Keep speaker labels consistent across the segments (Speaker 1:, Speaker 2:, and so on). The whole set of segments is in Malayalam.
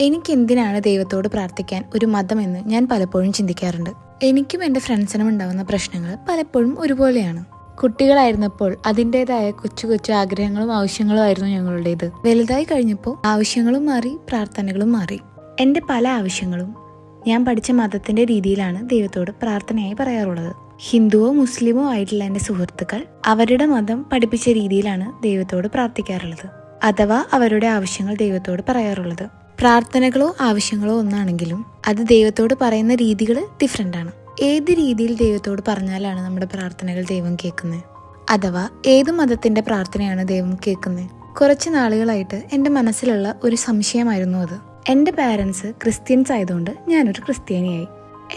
Speaker 1: എനിക്ക് എന്തിനാണ് ദൈവത്തോട് പ്രാർത്ഥിക്കാൻ ഒരു മതമെന്ന് ഞാൻ പലപ്പോഴും ചിന്തിക്കാറുണ്ട്. എനിക്കും എന്റെ ഫ്രണ്ട്സിനും ഉണ്ടാകുന്ന പ്രശ്നങ്ങൾ പലപ്പോഴും ഒരുപോലെയാണ്. കുട്ടികളായിരുന്നപ്പോൾ അതിന്റെതായ കൊച്ചു കൊച്ചു ആഗ്രഹങ്ങളും ആവശ്യങ്ങളും ആയിരുന്നു ഞങ്ങളുടേത്. വലുതായി കഴിഞ്ഞപ്പോൾ ആവശ്യങ്ങളും മാറി പ്രാർത്ഥനകളും മാറി. എന്റെ പല ആവശ്യങ്ങളും ഞാൻ പഠിച്ച മതത്തിന്റെ രീതിയിലാണ് ദൈവത്തോട് പ്രാർത്ഥനയായി പറയാറുള്ളത്. ഹിന്ദുവോ മുസ്ലിമോ ആയിട്ടുള്ള എന്റെ സുഹൃത്തുക്കൾ അവരുടെ മതം പഠിപ്പിച്ച രീതിയിലാണ് ദൈവത്തോട് പ്രാർത്ഥിക്കാറുള്ളത്. അഥവാ അവരുടെ ആവശ്യങ്ങൾ ദൈവത്തോട് പറയാറുള്ളത്. പ്രാർത്ഥനകളോ ആവശ്യങ്ങളോ ഒന്നാണെങ്കിലും അത് ദൈവത്തോട് പറയുന്ന രീതികൾ ഡിഫറെന്റ് ആണ്. ഏത് രീതിയിൽ ദൈവത്തോട് പറഞ്ഞാലാണ് നമ്മുടെ പ്രാർത്ഥനകൾ ദൈവം കേൾക്കുന്നത്? അഥവാ ഏത് മതത്തിന്റെ പ്രാർത്ഥനയാണ് ദൈവം കേൾക്കുന്നത്? കുറച്ച് നാളുകളായിട്ട് എന്റെ മനസ്സിലുള്ള ഒരു സംശയമായിരുന്നു അത്. എന്റെ പാരൻസ് ക്രിസ്ത്യൻസ് ആയതുകൊണ്ട് ഞാനൊരു ക്രിസ്ത്യാനിയായി.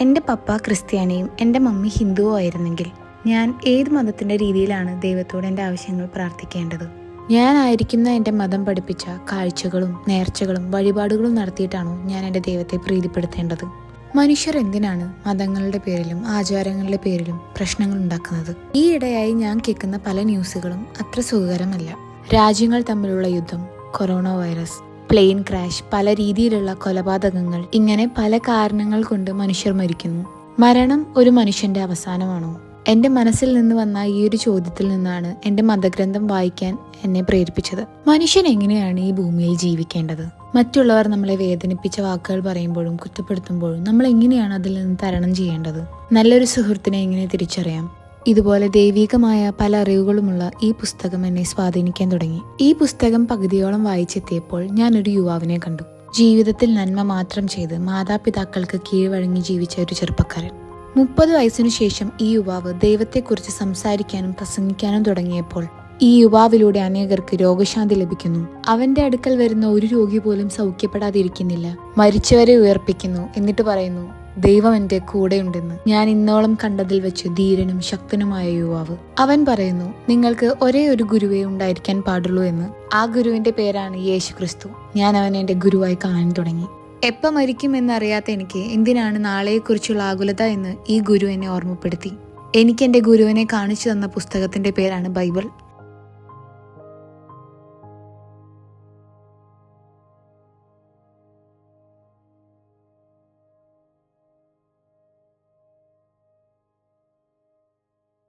Speaker 1: എന്റെ പപ്പ ക്രിസ്ത്യാനിയും എന്റെ മമ്മി ഹിന്ദുവോ ആയിരുന്നെങ്കിൽ ഞാൻ ഏത് മതത്തിന്റെ രീതിയിലാണ് ദൈവത്തോട് എന്റെ ആവശ്യങ്ങൾ പ്രാർത്ഥിക്കേണ്ടത്? ഞാനായിരിക്കുന്ന എന്റെ മതം പഠിപ്പിച്ച കാഴ്ചകളും നേർച്ചകളും വഴിപാടുകളും നടത്തിയിട്ടാണോ ഞാൻ എന്റെ ദൈവത്തെ പ്രീതിപ്പെടുത്തേണ്ടത്? മനുഷ്യർ എന്തിനാണ് മതങ്ങളുടെ പേരിലും ആചാരങ്ങളുടെ പേരിലും പ്രശ്നങ്ങൾ ഉണ്ടാക്കുന്നത്? ഈയിടെയായി ഞാൻ കേൾക്കുന്ന പല ന്യൂസുകളും അത്ര സുഖകരമല്ല. രാജ്യങ്ങൾ തമ്മിലുള്ള യുദ്ധം കൊറോണ വൈറസ് പ്ലെയിൻ ക്രാഷ് പല രീതിയിലുള്ള കൊലപാതകങ്ങൾ ഇങ്ങനെ പല കാരണങ്ങൾ കൊണ്ട് മനുഷ്യർ മരിക്കുന്നു. മരണം ഒരു മനുഷ്യന്റെ അവസാനമാണോ? എന്റെ മനസ്സിൽ നിന്ന് വന്ന ഈ ഒരു ചോദ്യത്തിൽ നിന്നാണ് എന്റെ മതഗ്രന്ഥം വായിക്കാൻ എന്നെ പ്രേരിപ്പിച്ചത്. മനുഷ്യൻ എങ്ങനെയാണ് ഈ ഭൂമിയിൽ ജീവിക്കേണ്ടത്? മറ്റുള്ളവർ നമ്മളെ വേദനിപ്പിച്ച വാക്കുകൾ പറയുമ്പോഴും കുറ്റപ്പെടുത്തുമ്പോഴും നമ്മൾ എങ്ങനെയാണ് അതിൽ നിന്ന് തരണം ചെയ്യേണ്ടത്? നല്ലൊരു സുഹൃത്തിനെ എങ്ങനെ തിരിച്ചറിയാം? ഇതുപോലെ ദൈവികമായ പല അറിവുകളുമുള്ള ഈ പുസ്തകം എന്നെ സ്വാധീനിക്കാൻ തുടങ്ങി. ഈ പുസ്തകം പകുതിയോളം വായിച്ചെത്തിയപ്പോൾ ഞാനൊരു യുവാവിനെ കണ്ടു. ജീവിതത്തിൽ നന്മ മാത്രം ചെയ്ത് മാതാപിതാക്കൾക്ക് കീഴ്വഴങ്ങി ജീവിച്ച ഒരു ചെറുപ്പക്കാരൻ. മുപ്പത് വയസ്സിനു ശേഷം ഈ യുവാവ് ദൈവത്തെക്കുറിച്ച് സംസാരിക്കാനും പ്രസംഗിക്കാനും തുടങ്ങിയപ്പോൾ ഈ യുവാവിലൂടെ അനേകർക്ക് രോഗശാന്തി ലഭിക്കുന്നു. അവന്റെ അടുക്കൽ വരുന്ന ഒരു രോഗി പോലും സൗഖ്യപ്പെടാതിരിക്കുന്നില്ല. മരിച്ചവരെ ഉയർപ്പിക്കുന്നു എന്നിട്ട് പറയുന്നു ദൈവം എന്റെ കൂടെയുണ്ടെന്ന്. ഞാൻ ഇന്നോളം കണ്ടതിൽ വെച്ച് ധീരനും ശക്തനുമായ യുവാവ്. അവൻ പറയുന്നു നിങ്ങൾക്ക് ഒരേ ഒരു ഗുരുവേ ഉണ്ടായിരിക്കാൻ പാടുള്ളൂ എന്ന്. ആ ഗുരുവിന്റെ പേരാണ് യേശു ക്രിസ്തു ഞാൻ അവനെ എന്റെ ഗുരുവായി കാണാൻ തുടങ്ങി. എപ്പോൾ മരിക്കും എന്നറിയാത്ത എനിക്ക് എന്തിനാണ് നാളെയെക്കുറിച്ചുള്ള ആകുലത എന്ന് ഈ ഗുരു എന്നെ ഓർമ്മപ്പെടുത്തി? എനിക്ക് എന്റെ ഗുരുവിനെ കാണിച്ചു തന്ന പുസ്തകത്തിന്റെ പേരാണ് ബൈബിൾ.